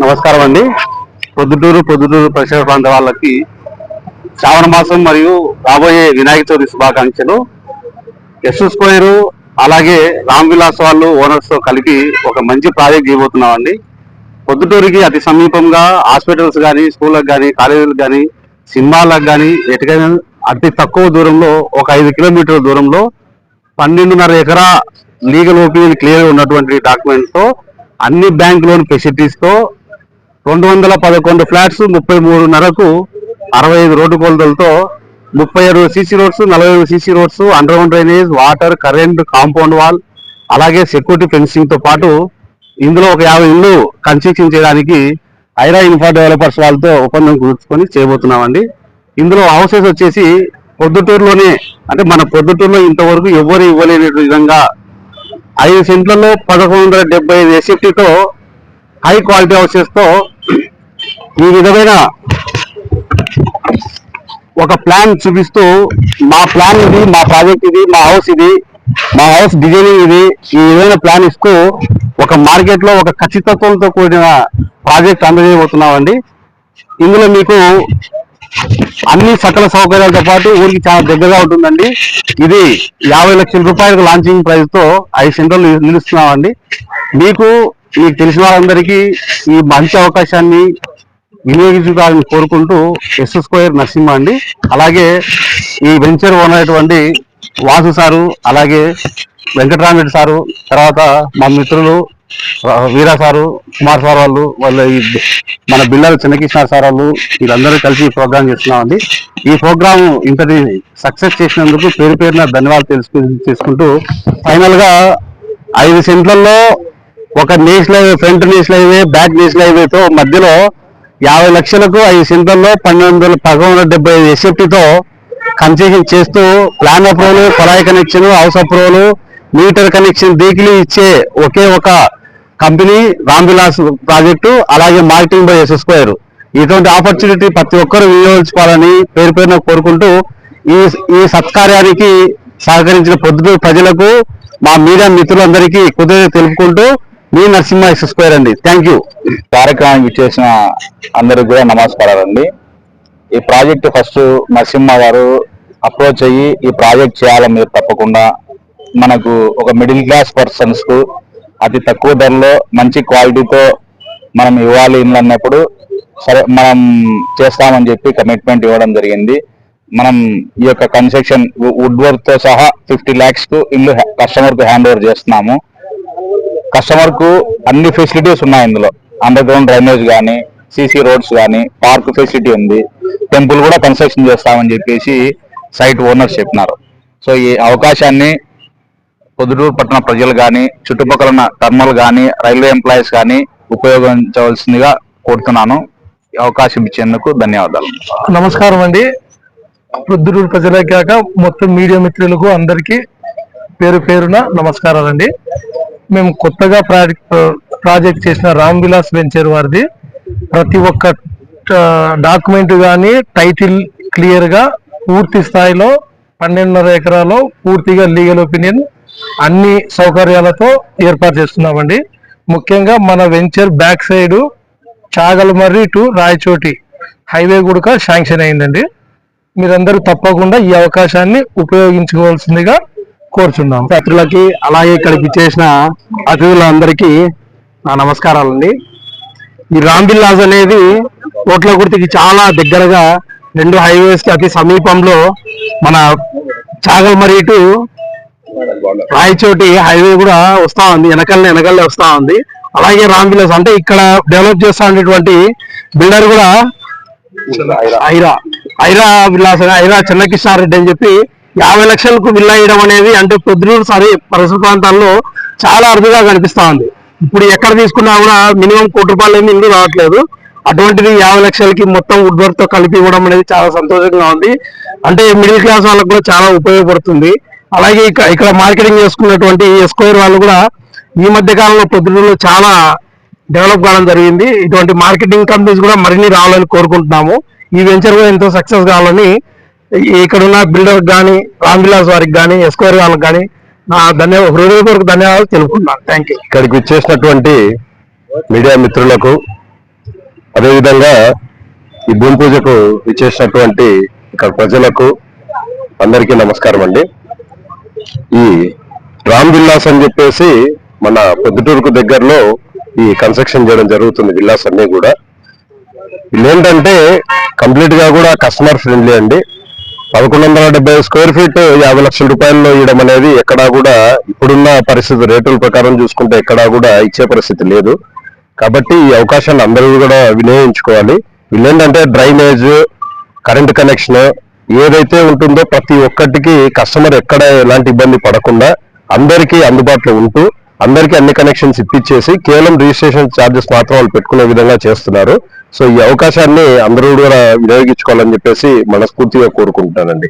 నమస్కారం అండి. పొద్దుటూరు పొద్దుటూరు పరిసర ప్రాంత వాళ్ళకి శ్రావణ మాసం మరియు రాబోయే వినాయక చవితి శుభాకాంక్షలు. ఎస్ స్క్వేర్ అలాగే రామ్ విలాస్ వాళ్ళు ఓనర్స్తో కలిపి ఒక మంచి ప్రాజెక్ట్ ఇవ్వబోతున్నామండి పొద్దుటూరికి పొద్దుటూరుకి అతి సమీపంగా హాస్పిటల్స్ కానీ స్కూళ్ళకి కానీ కాలేజీలకు కానీ సినిమాలకు కానీ ఎటుకైనా అతి తక్కువ దూరంలో ఒక ఐదు కిలోమీటర్ల దూరంలో పన్నెండున్నర ఎకరా లీగల్ ఒపీనియన్ క్లియర్ ఉన్నటువంటి డాక్యుమెంట్తో అన్ని బ్యాంక్ లోన్ ఫెసిలిటీస్తో రెండు వందల పదకొండు ఫ్లాట్స్ ముప్పై మూడున్నరకు అరవై ఐదు రోడ్డు కొలతలతో ముప్పై ఆరు సీసీ రోడ్స్ నలభై ఐదు CC roads underground drainage water current compound wall అలాగే సెక్యూరిటీ ఫెన్సింగ్తో పాటు ఇందులో ఒక యాభై ఇళ్ళు కన్స్ట్రక్షన్ చేయడానికి ఐరా ఇన్ఫా డెవలపర్స్ వాళ్ళతో ఒప్పందం కుదుర్చుకొని చేయబోతున్నామండి. ఇందులో హౌసెస్ వచ్చేసి పొద్దుటూరులోనే అంటే మన పొద్దుటూరులో ఇంతవరకు ఎవరు ఇవ్వలేని విధంగా ఐదు సెంట్లలో పదకొండు వందల డెబ్బై ఐదు ఎస్ఎఫ్టీతో హై క్వాలిటీ హౌసెస్తో ఈ విధమైన ఒక ప్లాన్ చూపిస్తూ మా ప్లాన్ ఇది మా ప్రాజెక్ట్ ఇది మా హౌస్ ఇది మా హౌస్ డిజైనింగ్ ఇది ఈ విధమైన ప్లాన్ ఇస్తూ ఒక మార్కెట్లో ఒక ఖచ్చితత్వంతో కూడిన ప్రాజెక్ట్ అందజేయబోతున్నామండి. ఇందులో మీకు అన్ని సకల సౌకర్యాలతో పాటు ఊరికి చాలా దగ్గరగా ఉంటుందండి. ఇది యాభై లక్షల రూపాయలకు లాంచింగ్ ప్రైస్తో ఐదు సెంటర్లు నిలుస్తున్నామండి. మీకు మీకు తెలిసిన వాళ్ళందరికీ ఈ మంచి అవకాశాన్ని వినియోగించుకోవాలని కోరుకుంటూ ఎస్ స్క్వేర్ నరసింహ అండి. అలాగే ఈ వెంచర్ ఓనర్ అయినటువంటి వాసు సారు అలాగే వెంకటరామరెడ్డి సారు తర్వాత మా మిత్రులు వీరా సారు కుమార్ సార్ వాళ్ళు వాళ్ళ ఈ మన బిల్లలు చిన్నకృష్ణ సార్ వాళ్ళు వీళ్ళందరూ కలిసి ఈ ప్రోగ్రామ్ చేస్తున్నామండి. ఈ ప్రోగ్రామ్ ఇంతటి సక్సెస్ చేసినందుకు పేరు పేరున ధన్యవాదాలు తెలుసుకు తీసుకుంటూ ఫైనల్గా ఐదు సెంట్లలో ఒక national highway front national highway back national హైవేతో మధ్యలో యాభై లక్షలకు ఐదు సెంటర్లో పన్నెండు వందల పదకొండు వందల డెబ్బై ఐదు ఎస్ఎఫ్టీతో కన్సెషన్ చేస్తూ plan approval కొలాయి connection house approval meter connection దీకిలి ఇచ్చే ఒకే ఒక కంపెనీ రామ్విలాస్ ప్రాజెక్టు అలాగే మార్కెటింగ్ బై ఎస్ ఇటువంటి ఆపర్చునిటీ ప్రతి ఒక్కరూ వినియోగించుకోవాలని పేరు పేరున కోరుకుంటూ ఈ ఈ సత్కార్యానికి సహకరించిన పొద్దుటూరు ప్రజలకు మా మీడియా మిత్రులందరికీ కృతజ్ఞత తెలుపుకుంటూ మీ నరసింహ ఎక్స్ స్క్వేర్ అండి. థ్యాంక్ యూ కార్యక్రమానికి చేసిన అందరికి కూడా నమస్కారాలండి. ఈ ప్రాజెక్ట్ ఫస్ట్ నరసింహ గారు అప్రోచ్ అయ్యి ఈ ప్రాజెక్ట్ చేయాలని మీరు తప్పకుండా మనకు ఒక మిడిల్ క్లాస్ పర్సన్స్కు అతి తక్కువ ధరలో మంచి క్వాలిటీతో మనం ఇవ్వాలి ఇల్లు అన్నప్పుడు సరే మనం చేస్తామని చెప్పి కమిట్మెంట్ ఇవ్వడం జరిగింది. మనం ఈ యొక్క కన్స్ట్రక్షన్ వుడ్ వర్క్తో సహా ఫిఫ్టీ ల్యాక్స్కు ఇల్లు కస్టమర్కు హ్యాండ్ ఓవర్ చేస్తున్నాము. కస్టమర్కు అన్ని ఫెసిలిటీస్ ఉన్నాయి ఇందులో. అండర్ గ్రౌండ్ డ్రైనేజ్ కానీ సీసీ రోడ్స్ కానీ పార్క్ ఫెసిలిటీ ఉంది. టెంపుల్ కూడా కన్స్ట్రక్షన్ చేస్తామని చెప్పేసి సైట్ ఓనర్స్ చెప్పినారు. సో ఈ అవకాశాన్ని పొద్దుటూరు పట్టణ ప్రజలు కానీ చుట్టుపక్కల ఉన్న టర్మల్ కానీ రైల్వే ఎంప్లాయీస్ కానీ ఉపయోగించవలసిందిగా కోరుతున్నాను. అవకాశం ఇచ్చేందుకు ధన్యవాదాలు. నమస్కారం అండి. ప్రొద్దుటూరు ప్రజలే కాక మొత్తం మీడియా మిత్రులకు అందరికీ పేరు పేరున నమస్కారాలండి. మేము కొత్తగా ప్రాజెక్ట్ ప్రాజెక్ట్ చేసిన రామ్ విలాస్ వెంచర్ వారిది. ప్రతి ఒక్క డాక్యుమెంట్ కానీ టైటిల్ క్లియర్గా పూర్తి స్థాయిలో పన్నెండున్నర ఎకరాలో పూర్తిగా లీగల్ ఒపీనియన్ అన్ని సౌకర్యాలతో ఏర్పాటు చేస్తున్నామండి. ముఖ్యంగా మన venture back side Chagalamarri to Rayachoti highway కూడా శాంక్షన్ అయిందండి. మీరందరూ తప్పకుండా ఈ అవకాశాన్ని ఉపయోగించుకోవాల్సిందిగా కోరుచున్నాం. మిత్రులకి అలాగే ఇక్కడికి చేసిన అతిథులందరికీ నా నమస్కారాలండి. ఈ రామ్ విలాస్ అనేది గుర్తికి చాలా దగ్గరగా రెండు హైవేస్కి అతి సమీపంలో మన చాగల్మరి టు రాయచోటి హైవే కూడా వస్తా ఉంది. వెనకల్ని వెనకల్లే వస్తా ఉంది. అలాగే రామ్ అంటే ఇక్కడ డెవలప్ చేస్తా ఉండేటువంటి బిల్డర్ కూడా ఐరా ఐరా విలాస్ ఐరా చెన్నకిషారెడ్డి అని చెప్పి యాభై లక్షలకు విల్లా వేయడం అనేది అంటే పొద్దునూరు సరే పరిసర ప్రాంతాల్లో చాలా అరుదుగా కనిపిస్తా ఉంది. ఇప్పుడు ఎక్కడ తీసుకున్నా కూడా మినిమం కోటి రూపాయలు ఏమి ఇల్లు రావట్లేదు. అటువంటిది యాభై లక్షలకి మొత్తం వుడ్ వర్క్తో కలిపి ఇవ్వడం అనేది చాలా సంతోషంగా ఉంది. అంటే మిడిల్ క్లాస్ వాళ్ళకు కూడా చాలా ఉపయోగపడుతుంది. అలాగే ఇక్కడ ఇక్కడ మార్కెటింగ్ చేసుకున్నటువంటి ఎస్కోయర్ వాళ్ళు కూడా ఈ మధ్య కాలంలో పొద్దుటూరులో చాలా డెవలప్ కావడం జరిగింది. ఇటువంటి మార్కెటింగ్ కంపెనీస్ కూడా మరిన్ని రావాలని కోరుకుంటున్నాము. ఈ వెంచర్ కూడా ఎంతో సక్సెస్ కావాలని ఇక్కడ ఉన్న బిల్డర్ కానీ రామ్ విలాస్ వారికి కానీ ఎస్కోర్ వాళ్ళకి కానీ నా ధన్యవాదాలు హృదయపూర్వక ధన్యవాదాలు తెలుపుకుంటున్నాను. థ్యాంక్ యూ ఇక్కడికి వచ్చేసినటువంటి మీడియా మిత్రులకు అదేవిధంగా ఈ భూమి పూజకు ఇచ్చేసినటువంటి ఇక్కడ ప్రజలకు అందరికీ నమస్కారం అండి. ఈ రామ్ విల్లాస్ అని చెప్పేసి మన పొద్దుటూరుకు దగ్గరలో ఈ కన్స్ట్రక్షన్ చేయడం జరుగుతుంది విల్లాస్ అన్ని కూడా. వీళ్ళు ఏంటంటే కంప్లీట్గా కూడా కస్టమర్ ఫ్రెండ్లీ అండి. పదకొండు వందల డెబ్బై స్క్వేర్ ఫీట్ యాభై లక్షల రూపాయల్లో ఇవ్వడం అనేది ఎక్కడా కూడా ఇప్పుడున్న పరిస్థితి రేటుల ప్రకారం చూసుకుంటే ఎక్కడా కూడా ఇచ్చే పరిస్థితి లేదు. కాబట్టి ఈ అవకాశాన్ని అందరూ కూడా వినియోగించుకోవాలి. వీళ్ళేంటంటే డ్రైనేజ్ కరెంట్ కనెక్షన్ ఏదైతే ఉంటుందో ప్రతి ఒక్కటికి కస్టమర్ ఎక్కడ ఎలాంటి ఇబ్బంది పడకుండా అందరికీ అందుబాటులో ఉంటూ అందరికీ అన్ని కనెక్షన్స్ ఇప్పించేసి కేవలం రిజిస్ట్రేషన్ ఛార్జెస్ మాత్రం వాళ్ళు పెట్టుకునే విధంగా చేస్తున్నారు. సో ఈ అవకాశాన్ని అందరూ కూడా వినియోగించుకోవాలని చెప్పేసి మనస్ఫూర్తిగా కోరుకుంటున్నానండి.